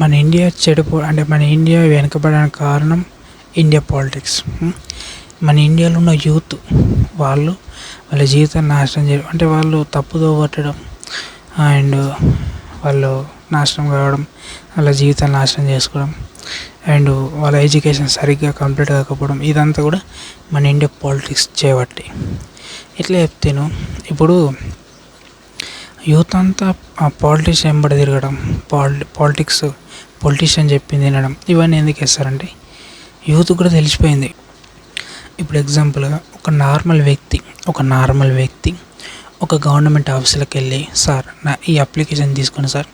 మన ఇండియా చెడిపో అంటే మన ఇండియా వెనుకబడడానికి కారణం ఇండియా పాలిటిక్స్. మన ఇండియాలో ఉన్న యూత్ వాళ్ళు వాళ్ళ జీవితాన్ని నాశనం చేయడం అంటే వాళ్ళు తప్పుదో పట్టడం అండ్ వాళ్ళు నాశనం కావడం వాళ్ళ జీవితాన్ని నాశనం చేసుకోవడం అండ్ వాళ్ళ ఎడ్యుకేషన్ సరిగ్గా కంప్లీట్ కాకపోవడం ఇదంతా కూడా మన ఇండియా పాలిటిక్స్ చేయబట్టి ఇట్లా చెప్తాను ఇప్పుడు యూత్ అంతా పాలిటిక్స్ వెంబడి తిరగడం. పాలి పాలిటిక్స్ పొలిటీషియన్ చెప్పింది వినడం. ఇవన్నీ ఎందుకు వేస్తారంటే యూత్ కూడా తెలిసిపోయింది. ఇప్పుడు ఎగ్జాంపుల్గా ఒక నార్మల్ వ్యక్తి ఒక నార్మల్ వ్యక్తి ఒక గవర్నమెంట్ ఆఫీసులకు వెళ్ళి సార్ నా ఈ అప్లికేషన్ తీసుకుని సార్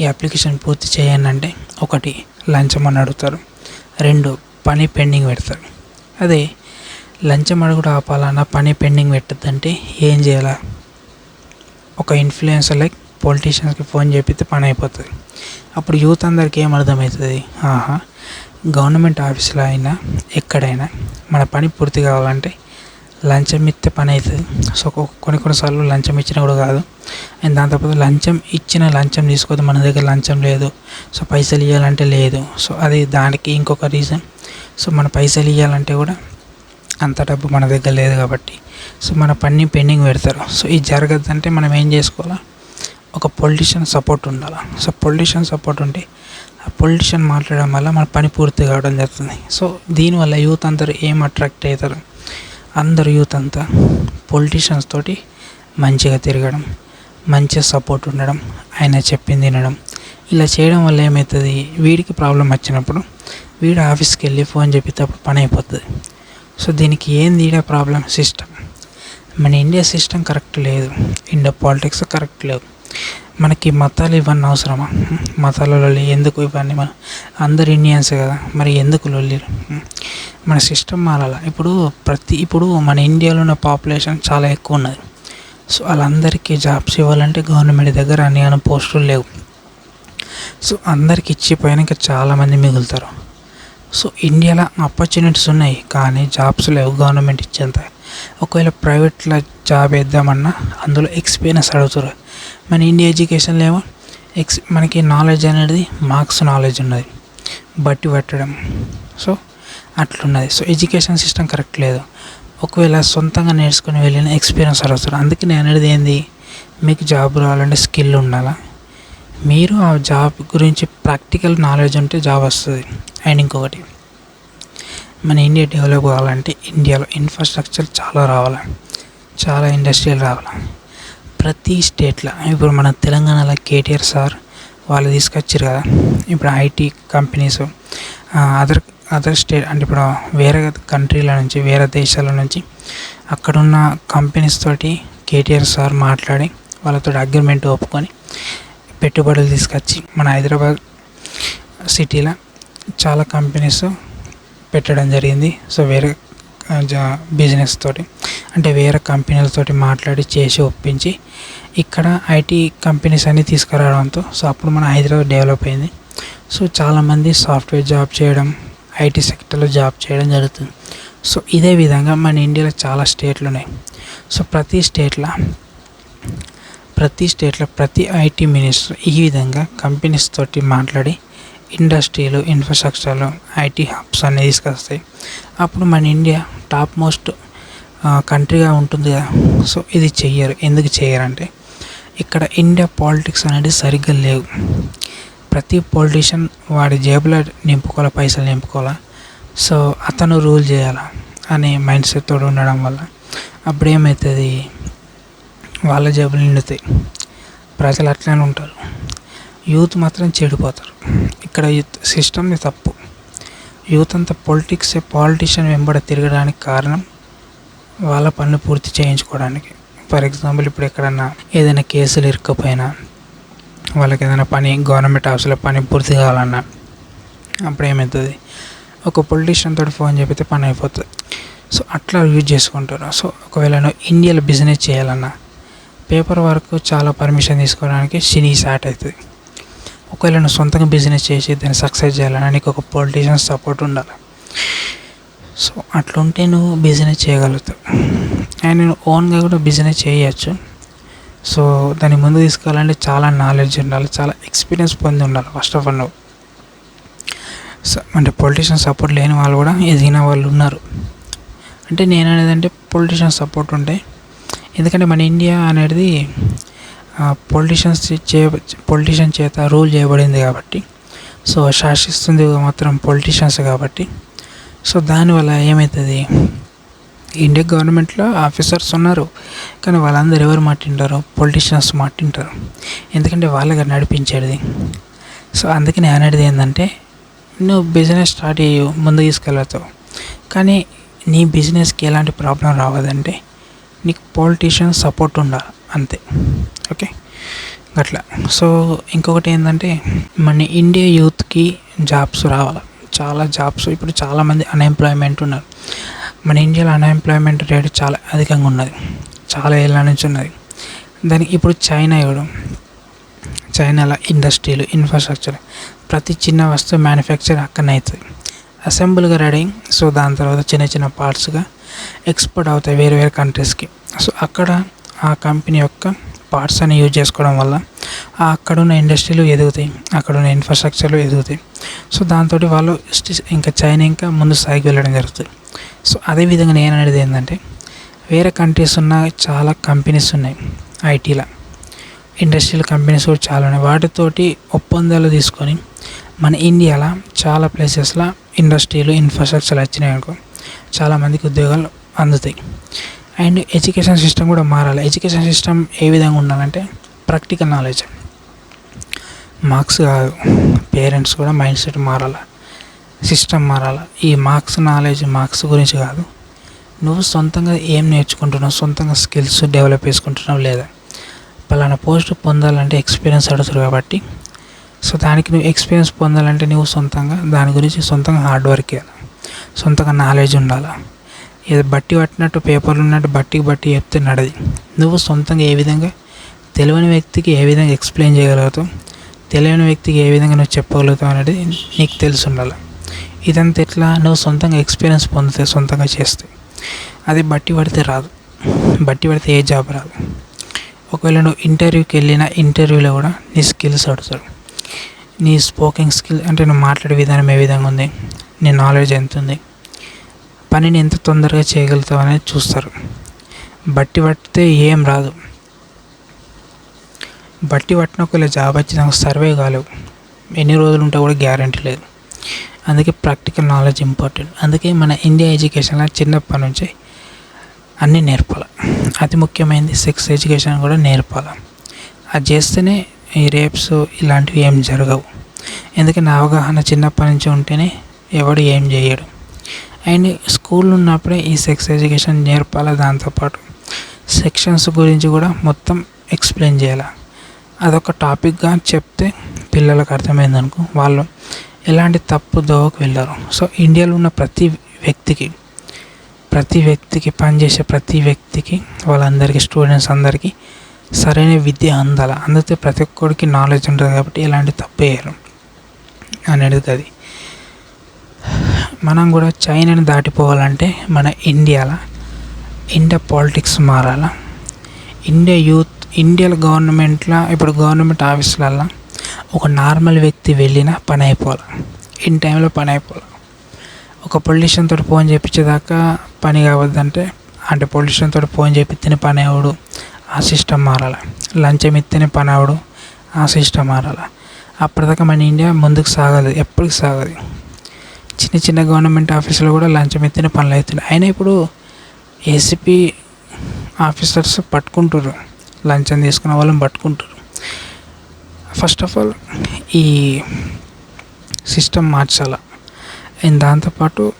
ఈ అప్లికేషన్ పూర్తి చేయండి అంటే ఒకటి లంచం అని అడుగుతారు. రెండు పని పెండింగ్ పెడతారు. అదే లంచం అడుగుడు ఆపాలన్నా పని పెండింగ్ పెట్టద్దంటే ఏం చేయాలా? ఒక ఇన్ఫ్లుయెన్సర్ లైక్ పొలిటీషియన్స్కి ఫోన్ చేపిస్తే పని అయిపోతుంది అప్పుడు యూత్ అందరికీ ఏం అర్థమవుతుంది ఆహా గవర్నమెంట్ ఆఫీసులో అయినా ఎక్కడైనా మన పని పూర్తి కావాలంటే లంచం ఇస్తే పని అవుతుంది సో కొన్ని కొన్నిసార్లు లంచం ఇచ్చినా కూడా కాదు. అండ్ దాంతోపాటు లంచం ఇచ్చిన లంచం తీసుకోవద్దు. మన దగ్గర లంచం లేదు. సో పైసలు ఇవ్వాలంటే లేదు. సో అది దానికి ఇంకొక రీజన్ సో మన పైసలు ఇవ్వాలంటే కూడా అంత డబ్బు మన దగ్గర లేదు కాబట్టి. సో మన పని పెండింగ్ పెడతారు. సో ఇది జరగద్దంటే మనం ఏం చేసుకోవాలా? ఒక పొలిటీషియన్ సపోర్ట్ ఉండాలి? సో పొలిటీషియన్ సపోర్ట్ ఉంటే ఆ పొలిటీషియన్ మాట్లాడడం వల్ల మన పని పూర్తి కావడం జరుగుతుంది. సో దీనివల్ల యూత్ అందరూ ఏం అట్రాక్ట్ అవుతారు? అందరు యూత్ అంతా పొలిటీషియన్స్ తోటి మంచిగా తిరగడం మంచిగా సపోర్ట్ ఉండడం ఆయన చెప్పింది వినడం. ఇలా చేయడం వల్ల ఏమవుతుంది? వీడికి ప్రాబ్లం వచ్చినప్పుడు వీడు ఆఫీస్కి వెళ్ళి ఫోన్ చెప్పేటప్పుడు పని అయిపోతుంది. సో దీనికి ఏంది ఈడ ప్రాబ్లం? సిస్టమ్ మన ఇండియా సిస్టమ్ కరెక్ట్ లేదు. ఇండియా పాలిటిక్స్ కరెక్ట్ లేవు మనకి మతాలు ఇవన్నీ అవసరమా? మతాలలో ఎందుకు ఇవన్నీ మన అందరు ఇండియన్స్ కదా? మరి ఎందుకు లొల్లిరు? మన సిస్టమ్ మారాల? ఇప్పుడు ప్రతి ఇప్పుడు మన ఇండియాలో ఉన్న పాపులేషన్ చాలా ఎక్కువ ఉన్నది. సో వాళ్ళందరికీ జాబ్స్ ఇవ్వాలంటే గవర్నమెంట్ దగ్గర అన్ని అన్న పోస్టులు లేవు. సో అందరికి ఇచ్చిపోయినా ఇంకా చాలామంది మిగులుతారు. సో ఇండియాలో ఆపర్చునిటీస్ ఉన్నాయి కానీ జాబ్స్ లేవు గవర్నమెంట్ ఇచ్చేంత. ఒకవేళ ప్రైవేట్లో జాబ్ వేద్దామన్నా అందులో ఎక్స్పీరియన్స్ అడుగుతారు. మన ఇండియా ఎడ్యుకేషన్లో ఏమో ఎక్స్ మనకి నాలెడ్జ్ అనేది మార్క్స్ నాలెడ్జ్ ఉన్నది. బట్టి పట్టడం. సో అట్లున్నది. సో ఎడ్యుకేషన్ సిస్టమ్ కరెక్ట్ లేదు. ఒకవేళ సొంతంగా నేర్చుకుని వెళ్ళిన ఎక్స్పీరియన్స్ అడుగుతారు. అందుకే నేను అనేది ఏంది? మీకు జాబ్ రావాలంటే స్కిల్ ఉండాలా? మీరు ఆ జాబ్ గురించి ప్రాక్టికల్ నాలెడ్జ్ ఉంటే జాబ్ వస్తుంది. అండ్ ఇంకొకటి మన ఇండియా డెవలప్ కావాలంటే ఇండియాలో ఇన్ఫ్రాస్ట్రక్చర్ చాలా రావాలి చాలా ఇండస్ట్రీలు రావాలి. ప్రతి స్టేట్లో ఇప్పుడు మన తెలంగాణలో కేటీఆర్ సార్ వాళ్ళు తీసుకొచ్చారు కదా ఇప్పుడు IT companies other other state అంటే ఇప్పుడు వేరే కంట్రీల నుంచి వేరే దేశాల నుంచి అక్కడున్న కంపెనీస్ తోటి కేటీఆర్ సార్ మాట్లాడి వాళ్ళతో అగ్రిమెంట్ ఒప్పుకొని పెట్టుబడులు తీసుకొచ్చి మన హైదరాబాద్ సిటీలో చాలా కంపెనీస్ పెట్టడం జరిగింది. సో వేరే బిజినెస్ తోటి అంటే వేరే కంపెనీలతోటి మాట్లాడి చేసి ఒప్పించి ఇక్కడ ఐటీ కంపెనీస్ అన్నీ తీసుకురావడంతో సో అప్పుడు మన హైదరాబాద్ డెవలప్ అయింది. సో చాలామంది సాఫ్ట్వేర్ జాబ్ చేయడం ఐటీ సెక్టర్లో జాబ్ చేయడం జరుగుతుంది. సో ఇదే విధంగా మన ఇండియాలో చాలా స్టేట్లు ఉన్నాయి. సో ప్రతి స్టేట్లో ప్రతి స్టేట్లో ప్రతి ఐటీ మినిస్టర్ ఈ విధంగా కంపెనీస్ తోటి మాట్లాడి ఇండస్ట్రీలు ఇన్ఫ్రాస్ట్రక్చర్లు ఐటీ హబ్స్ అన్నీ తీసుకొస్తాయి. అప్పుడు మన ఇండియా టాప్ మోస్ట్ కంట్రీగా ఉంటుంది కదా. సో ఇది చెయ్యరు. ఎందుకు చేయరంటే ఇక్కడ ఇండియా పాలిటిక్స్ అనేది సరిగ్గా లేవు. ప్రతి పొలిటీషియన్ వాడి జేబులో నింపుకోవాలి పైసలు నింపుకోవాలా? సో అతను రూల్ చేయాలా అనే మైండ్ సెట్ తోడు ఉండడం వల్ల అప్పుడు ఏమవుతుంది వాళ్ళ జేబులు నిండుతాయి. ప్రజలు అట్లనే ఉంటారు. యూత్ మాత్రం చెడిపోతారు. ఇక్కడ యూత్ సిస్టమ్ని తప్పు. యూత్ అంతా పొలిటిక్స్ పాలిటిషియన్ వెంబడ తిరగడానికి కారణం వాళ్ళ పనులు పూర్తి చేయించుకోవడానికి. ఫర్ ఎగ్జాంపుల్ ఇప్పుడు ఎక్కడన్నా ఏదైనా కేసులు ఇరుక్కపోయినా వాళ్ళకి ఏదైనా పని గవర్నమెంట్ ఆఫీస్లో పని పూర్తి కావాలన్నా అప్పుడు ఏమవుతుంది ఒక పొలిటీషియన్ తోటి ఫోన్ చెప్పితే పని అయిపోతుంది. సో అట్లా యూజ్ చేసుకుంటారు. సో ఒకవేళ నువ్వు ఇండియాలో బిజినెస్ చేయాలన్నా పేపర్ వర్క్ చాలా పర్మిషన్ తీసుకోవడానికి సినీ స్టార్ట్ అవుతుంది ఒకవేళ నువ్వు సొంతంగా బిజినెస్ చేసి దాన్ని సక్సెస్ చేయాలన్నా నీకు ఒక పొలిటీషియన్ సపోర్ట్ ఉండాలి. సో అట్లుంటే నువ్వు బిజినెస్ చేయగలుగుతావు. అండ్ నేను ఓన్గా కూడా బిజినెస్ చేయొచ్చు. సో దాన్ని ముందు తీసుకోవాలంటే చాలా నాలెడ్జ్ ఉండాలి చాలా ఎక్స్పీరియన్స్ పొంది ఉండాలి ఫస్ట్ ఆఫ్ ఆల్ నువ్వు. సో అంటే పొలిటీషియన్ సపోర్ట్ లేని వాళ్ళు కూడా ఎదిగిన వాళ్ళు ఉన్నారు. అంటే నేను అనేది అంటే పొలిటీషియన్ సపోర్ట్ ఉంటే ఎందుకంటే మన ఇండియా అనేది పొలిటీషియన్స్ చే పొలిటీషియన్ చేత రూల్ చేయబడింది కాబట్టి సో శాసిస్తుంది మాత్రం పొలిటీషియన్స్ కాబట్టి. సో దానివల్ల ఏమవుతుంది ఇండియా గవర్నమెంట్లో ఆఫీసర్స్ ఉన్నారు కానీ వాళ్ళందరూ ఎవరు మాటింటారు? పొలిటీషియన్స్ మాటింటారు. ఎందుకంటే వాళ్ళగా నడిపించేది. సో అందుకని అనేది ఏంటంటే నువ్వు బిజినెస్ స్టార్ట్ చేయు ముందు తీసుకెళ్ళతావు కానీ నీ బిజినెస్కి ఎలాంటి ప్రాబ్లం రావదంటే నీకు పొలిటీషియన్ సపోర్ట్ ఉండాలి అంతే. ఓకే? అట్లా. సో ఇంకొకటి ఏంటంటే మన ఇండియా యూత్కి జాబ్స్ రావాలి? చాలా జాబ్స్. ఇప్పుడు చాలామంది అన్ఎంప్లాయ్మెంట్ ఉన్నారు. మన ఇండియాలో అన్ఎంప్లాయ్మెంట్ రేటు చాలా అధికంగా ఉన్నది. చాలా ఏళ్ళ నుంచి ఉన్నది. దానికి ఇప్పుడు చైనా ఇవ్వడం చైనాలో ఇండస్ట్రీలు ఇన్ఫ్రాస్ట్రక్చర్ ప్రతి చిన్న వస్తువు మ్యానుఫ్యాక్చర్ అక్కడనే అవుతుంది. అసెంబుల్గా రెడీ సో దాని తర్వాత చిన్న చిన్న పార్ట్స్గా ఎక్స్పోర్ట్ అవుతాయి వేరే వేరే కంట్రీస్కి సో అక్కడ ఆ కంపెనీ యొక్క పార్ట్స్ అని యూజ్ చేసుకోవడం వల్ల అక్కడున్న అక్కడ ఉన్న ఇండస్ట్రీలు ఎదుగుతాయి అక్కడ ఉన్న ఇన్ఫ్రాస్ట్రక్చర్లు ఎదుగుతాయి. సో దాంతో వాళ్ళు ఇంకా చైనా ఇంకా ముందు స్థాయికి వెళ్ళడం జరుగుతుంది. సో అదేవిధంగా నేను అనేది ఏంటంటే వేరే కంట్రీస్ ఉన్న చాలా కంపెనీస్ ఉన్నాయి ఐటీలో. ఇండస్ట్రియల్ కంపెనీస్ కూడా చాలా ఉన్నాయి. వాటితోటి ఒప్పందాలు తీసుకొని మన ఇండియాలో చాలా ప్లేసెస్లో ఇండస్ట్రీలు ఇన్ఫ్రాస్ట్రక్చర్ వచ్చినాయి అనుకో చాలామందికి ఉద్యోగాలు అందుతాయి. అండ్ ఎడ్యుకేషన్ సిస్టమ్ కూడా మారాలి. ఎడ్యుకేషన్ సిస్టమ్ ఏ విధంగా ఉండాలంటే ప్రాక్టికల్ నాలెడ్జ్. మార్క్స్ కాదు. పేరెంట్స్ కూడా మైండ్ సెట్ మారాలి. సిస్టమ్ మారాలి. ఈ మార్క్స్ నాలెడ్జ్ మార్క్స్ గురించి కాదు. నువ్వు సొంతంగా ఏం నేర్చుకుంటున్నావు? సొంతంగా స్కిల్స్ డెవలప్ చేసుకుంటున్నావు లేదా? పలానా పోస్ట్ పొందాలంటే ఎక్స్పీరియన్స్ అడుగుతారు కాబట్టి. సో దానికి నువ్వు ఎక్స్పీరియన్స్ పొందాలంటే నువ్వు సొంతంగా దాని గురించి సొంతంగా హార్డ్ వర్క్ చేయాలి. సొంతంగా నాలెడ్జ్ ఉండాలి. ఏదో బట్టి పట్టినట్టు పేపర్లు ఉన్నట్టు బట్టికి బట్టి చెప్తే నడది. నువ్వు సొంతంగా ఏ విధంగా తెలియని వ్యక్తికి ఏ విధంగా ఎక్స్ప్లెయిన్ చేయగలుగుతావు తెలియని వ్యక్తికి ఏ విధంగా నువ్వు చెప్పగలుగుతావు అనేది నీకు తెలిసి ఉండాలి. ఇదంతా ఎట్లా? నువ్వు సొంతంగా ఎక్స్పీరియన్స్ పొందితే సొంతంగా చేస్తే. అది బట్టి పడితే రాదు. బట్టి పడితే ఏ జాబ్ రాదు. ఒకవేళ నువ్వు ఇంటర్వ్యూకి వెళ్ళిన ఇంటర్వ్యూలో కూడా నీ స్కిల్స్ అడుగుతాడు నీ స్పోకింగ్ స్కిల్ అంటే నువ్వు మాట్లాడే విధానం ఏ విధంగా ఉంది నీ నాలెడ్జ్ ఎంత ఉంది పనిని ఎంత తొందరగా చేయగలుగుతావు అనేది చూస్తారు. బట్టి పట్టితే ఏం రాదు. బట్టి పట్టిన ఒకవేళ జాబ్ వచ్చిన సర్వే కాలేవు. ఎన్ని రోజులు ఉంటే కూడా గ్యారంటీ లేదు. అందుకే ప్రాక్టికల్ నాలెడ్జ్ ఇంపార్టెంట్. అందుకే మన ఇండియా ఎడ్యుకేషన్లో చిన్నప్పటి నుంచి అన్నీ నేర్పాలి. అతి ముఖ్యమైనది సెక్స్ ఎడ్యుకేషన్ కూడా నేర్పాలి. అది చేస్తేనే ఈ రేప్స్ ఇలాంటివి ఏం జరగవు. ఎందుకంటే అవగాహన చిన్నప్పటి నుంచి ఉంటేనే ఎవడు ఏం చేయడు. అండ్ స్కూల్ ఉన్నప్పుడే ఈ సెక్స్ ఎడ్యుకేషన్ నేర్పాలి దాంతోపాటు. సెక్షన్స్ గురించి కూడా మొత్తం ఎక్స్ప్లెయిన్ చేయాలి? అదొక టాపిక్గా చెప్తే పిల్లలకు అర్థమైంది అనుకో వాళ్ళు ఎలాంటి తప్పు దోవకు వెళ్ళారు. సో ఇండియాలో ఉన్న ప్రతి వ్యక్తికి ప్రతి వ్యక్తికి పనిచేసే ప్రతి వ్యక్తికి వాళ్ళందరికీ స్టూడెంట్స్ అందరికీ సరైన విద్య అందాలి? అందితే ప్రతి ఒక్కరికి నాలెడ్జ్ ఉంటుంది కాబట్టి ఎలాంటి తప్పు వేయరు అనేది అది మనం కూడా చైనాని దాటిపోవాలంటే మన ఇండియాలో ఇండియా పాలిటిక్స్ మారాలా? ఇండియా యూత్ ఇండియా గవర్నమెంట్లో ఇప్పుడు గవర్నమెంట్ ఆఫీసులల్లో ఒక నార్మల్ వ్యక్తి వెళ్ళినా పని అయిపోవాలి? ఇన్ టైంలో పని అయిపోవాలి? ఒక పొలిటీషియన్ తోటి ఫోన్ చేయించేదాకా పని కావద్దంటే అంటే పొలిటీషియన్ తోటి ఫోన్ చేపిస్తేనే పని అవడు ఆ సిస్టమ్ మారాలి? లంచం ఇస్తేనే పని అవడు ఆ సిస్టమ్ మారాలి? అప్పటిదాకా మన ఇండియా ముందుకు సాగదు ఎప్పటికి సాగదు చిన్న చిన్న గవర్నమెంట్ ఆఫీసులో కూడా లంచం ఎత్తిన పనులు అవుతున్నాయి. అయినా ఇప్పుడు ఏసీపీ ఆఫీసర్స్ పట్టుకుంటారు లంచం తీసుకున్న వాళ్ళని పట్టుకుంటారు ఫస్ట్ ఆఫ్ ఆల్ ఈ సిస్టమ్ మార్చాల. అండ్ దాంతోపాటు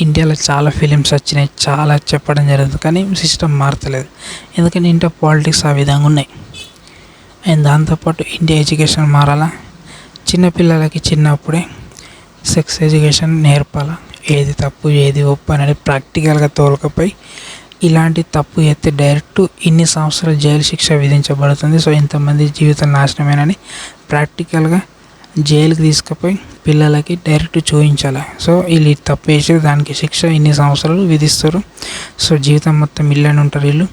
ఇండియాలో చాలా ఫిలిమ్స్ వచ్చినాయి. చాలా చెప్పడం జరుగుతుంది. కానీ సిస్టమ్ మారతలేదు. ఎందుకంటే ఇంట్లో పాలిటిక్స్ ఆ విధంగా ఉన్నాయి. అండ్ దాంతోపాటు ఇండియా ఎడ్యుకేషన్ మారాలా? చిన్నపిల్లలకి చిన్నప్పుడే సెక్స్ ఎడ్యుకేషన్ నేర్పాల? ఏది తప్పు ఏది ఒప్పు అనేది ప్రాక్టికల్గా తోలుకపోయి ఇలాంటి తప్పు అయితే డైరెక్ట్ ఇన్ని సంవత్సరాలు జైలు శిక్ష విధించబడుతుంది. సో ఇంతమంది జీవితం నాశనమేనని ప్రాక్టికల్గా జైలుకి తీసుకుపోయి పిల్లలకి డైరెక్ట్ చూపించాలి సో వీళ్ళు తప్పు చేసి దానికి శిక్ష ఇన్ని సంవత్సరాలు విధిస్తారు. సో జీవితం మొత్తం ఇళ్ళని ఉంటారు వీళ్ళు.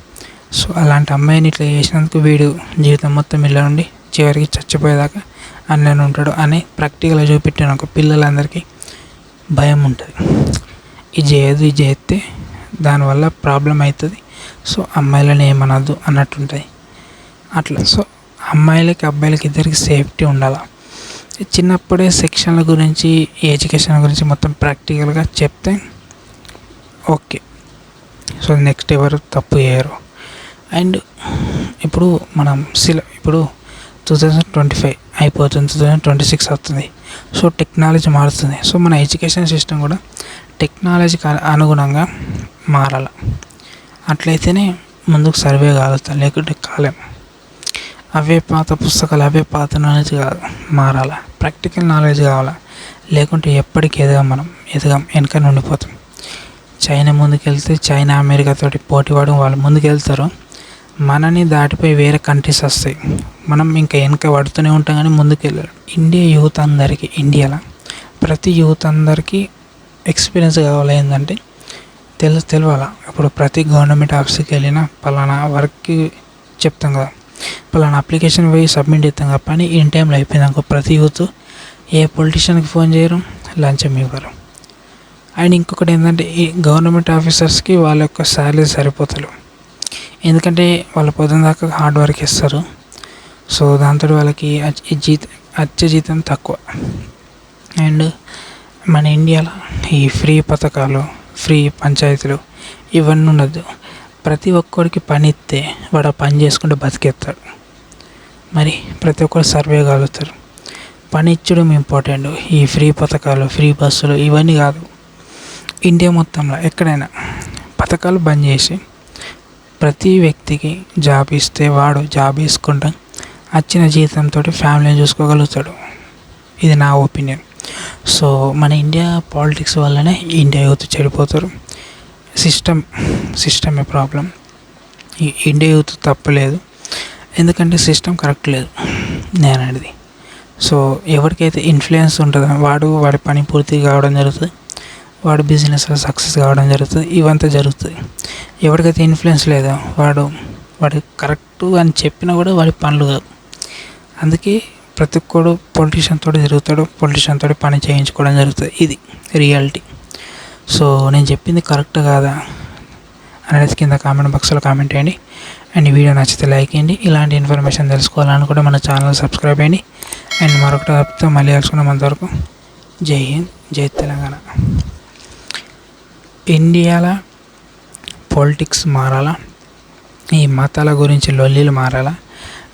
సో అలాంటి అమ్మాయిని ఇట్లా చేసినందుకు వీడు జీవితం మొత్తం ఇళ్ళ నుండి చివరికి చచ్చిపోయేదాకా అన్నని ఉంటాడు అని ప్రాక్టికల్గా చూపెట్టాను పిల్లలందరికీ. భయం ఉంటుంది. ఇది చేయదు ఇది చేస్తే దానివల్ల ప్రాబ్లం అవుతుంది సో అమ్మాయిలని ఏమనద్దు అన్నట్టు ఉంటుంది అట్లా. సో అమ్మాయిలకి అబ్బాయిలకి ఇద్దరికి సేఫ్టీ ఉండాలి? చిన్నప్పుడే సెక్షన్ల గురించి ఎడ్యుకేషన్ గురించి మొత్తం ప్రాక్టికల్గా చెప్తే ఓకే. సో నెక్స్ట్ ఎవరు తప్పు చేయరు. అండ్ ఇప్పుడు మనం సిల ఇప్పుడు టూ థౌజండ్ ట్వంటీ ఫైవ్ అయిపోతుంది టూ థౌజండ్ ట్వంటీ సిక్స్ అవుతుంది. సో టెక్నాలజీ మారుతుంది. సో మన ఎడ్యుకేషన్ సిస్టమ్ కూడా టెక్నాలజీకి అనుగుణంగా మారాలి. అట్లయితేనే ముందుకు సర్వే కాలుతాం లేకుంటే కాలేం. అవే పాత పుస్తకాలు అవే పాత నాలెడ్జ్ కాదు మారాలి. ప్రాక్టికల్ నాలెడ్జ్ కావాలా. లేకుంటే ఎప్పటికీ ఎదగం మనం. ఎదగం వెనక ఉండిపోతాం చైనా ముందుకెళ్తే చైనా అమెరికాతోటి పోటీ పడడం వాళ్ళు ముందుకెళ్తారు. మనని దాటిపోయి వేరే కంట్రీస్ వస్తాయి. మనం ఇంకా వెనక పడుతూనే ఉంటాం కానీ ముందుకు వెళ్ళాలి ఇండియా యూత్ అందరికీ ఇండియాలో? ప్రతి యూత్ అందరికీ ఎక్స్పీరియన్స్ కావాలి ఏంటంటే తెలు తెలవాలా? ఇప్పుడు ప్రతి గవర్నమెంట్ ఆఫీస్కి వెళ్ళినా పలానా వర్క్కి చెప్తాం కదా. పలానా అప్లికేషన్ పోయి సబ్మిట్ చేస్తాం కదా. పని ఇన్ టైంలో అయిపోయింది అనుకో ప్రతి యూత్ ఏ పొలిటీషియన్కి ఫోన్ చేయరు లంచం ఇవ్వరు. అండ్ ఇంకొకటి ఏంటంటే ఈ గవర్నమెంట్ ఆఫీసర్స్కి వాళ్ళ యొక్క శాలరీ సరిపోతలు ఎందుకంటే వాళ్ళు పొద్దున దాకా హార్డ్ వర్క్ ఇస్తారు సో దాంతో వాళ్ళకి జీతం అత్య జీతం తక్కువ. అండ్ మన ఇండియాలో ఈ ఫ్రీ పథకాలు ఫ్రీ పంచాయతీలు ఇవన్నీ ఉండదు. ప్రతి ఒక్కరికి పని ఇస్తే వాడు పని చేసుకుంటూ బతికేస్తాడు మరి ప్రతి ఒక్కరు సర్వే కాలుతారు పని ఇచ్చడం ఇంపార్టెంట్. ఈ ఫ్రీ పథకాలు ఫ్రీ బస్సులు ఇవన్నీ కాదు. ఇండియా మొత్తంలో ఎక్కడైనా పథకాలు బంద్ చేసి ప్రతి వ్యక్తికి జాబ్ ఇస్తే వాడు జాబ్ వేసుకుంటాం. వచ్చిన జీతంతో ఫ్యామిలీని చూసుకోగలుగుతాడు. ఇది నా ఒపీనియన్. సో మన ఇండియా పాలిటిక్స్ వల్లనే ఇండియా యూత్ చెడిపోతారు. సిస్టమ్ సిస్టమే ప్రాబ్లం. ఇండియా యూత్ తప్పలేదు ఎందుకంటే సిస్టమ్ కరెక్ట్ లేదు. నేను అనేది సో ఎవరికైతే ఇన్ఫ్లుయెన్స్ ఉంటుందో వాడు వాడి పని పూర్తి కావడం జరుగుతుంది. వాడు బిజినెస్లో సక్సెస్ కావడం జరుగుతుంది. ఇవంతా జరుగుతుంది. ఎవరికైతే ఇన్ఫ్లుయెన్స్ లేదో వాడు వాడు కరెక్ట్ అని చెప్పినా కూడా వాడి పనులు కాదు అందుకే ప్రతి ఒక్కడు పొలిటీషియన్ తోటి తిరుగుతాడు పొలిటీషియన్ తోటి పని చేయించుకోవడం జరుగుతుంది. ఇది రియాలిటీ సో నేను చెప్పింది కరెక్ట్ కాదా? అనేది కింద కామెంట్ బాక్స్లో కామెంట్ చేయండి. అండ్ వీడియో నచ్చితే లైక్ చేయండి. ఇలాంటి ఇన్ఫర్మేషన్ తెలుసుకోవాలనుకుంటే మన ఛానల్ సబ్స్క్రైబ్ చేయండి. అండ్ మరొకటి చెప్తే మళ్ళీ కలుసుకున్నాం అంతవరకు. జై హింద్ జై తెలంగాణ. ఇండియాలో పొలిటిక్స్ మారాలా? ఈ మతాల గురించి లొల్లీలు మారాలా?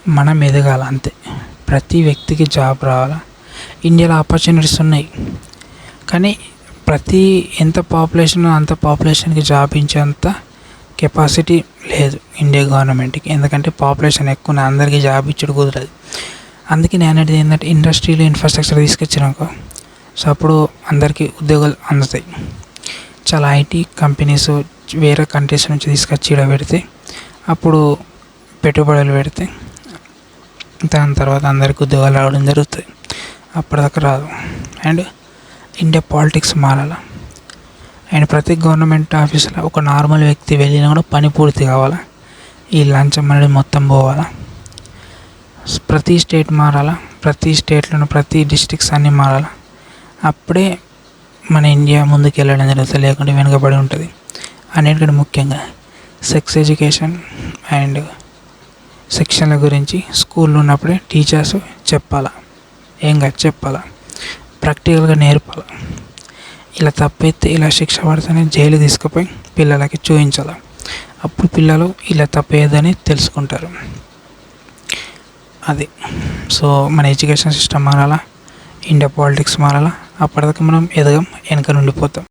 మనం ఎదగాలి అంతే. ప్రతి వ్యక్తికి జాబ్ రావాలి? ఇండియాలో ఆపర్చునిటీస్ ఉన్నాయి. కానీ ప్రతి ఎంత పాపులేషన్ అంత పాపులేషన్కి జాబ్ ఇచ్చేంత కెపాసిటీ లేదు ఇండియా గవర్నమెంట్కి. ఎందుకంటే పాపులేషన్ ఎక్కువ అందరికీ జాబ్ ఇచ్చడం కుదరదు. అందుకే నేను అనేది ఏంటంటే ఇండస్ట్రీలో ఇన్ఫ్రాస్ట్రక్చర్ తీసుకొచ్చినాక సో అప్పుడు అందరికీ ఉద్యోగాలు అందుతాయి. చాలా ఐటీ కంపెనీస్ వేరే కంట్రీస్ నుంచి తీసుకొచ్చి ఇక్కడ పెడితే అప్పుడు పెట్టుబడులు పెడితే దాని తర్వాత అందరికి ఉద్యోగాలు రావడం జరుగుతుంది అప్పటిదాకా రాదు. అండ్ ఇండియా పాలిటిక్స్ మారాల. అండ్ ప్రతి గవర్నమెంట్ ఆఫీస్లో ఒక నార్మల్ వ్యక్తి వెళ్ళినా కూడా పని పూర్తి కావాలా? ఈ లంచం అనేది మొత్తం పోవాలా? ప్రతి స్టేట్ మారాలా. ప్రతి స్టేట్లోనూ ప్రతి డిస్ట్రిక్ట్స్ అన్నీ మారాలా. అప్పుడే మన ఇండియా ముందుకు వెళ్ళడం జరుగుతుంది. లేకుంటే వెనుకబడి ఉంటుంది. అన్నిటికంటే ముఖ్యంగా సెక్స్ ఎడ్యుకేషన్ అండ్ శిక్షణ గురించి స్కూల్లో ఉన్నప్పుడే టీచర్స్ చెప్పాలా. ఏం కాదు చెప్పాలా? ప్రాక్టికల్గా నేర్పాలి. ఇలా తప్పైతే ఇలా శిక్ష పడితేనే జైలు తీసుకుపోయి పిల్లలకి చూపించాలి అప్పుడు పిల్లలు ఇలా తప్పేదని తెలుసుకుంటారు. అది. సో మన ఎడ్యుకేషన్ సిస్టమ్ మారాలా? ఇండియా పాలిటిక్స్ మారాలా? అప్పటిదాకా మనం ఎదగం వెనక నుండిపోతాం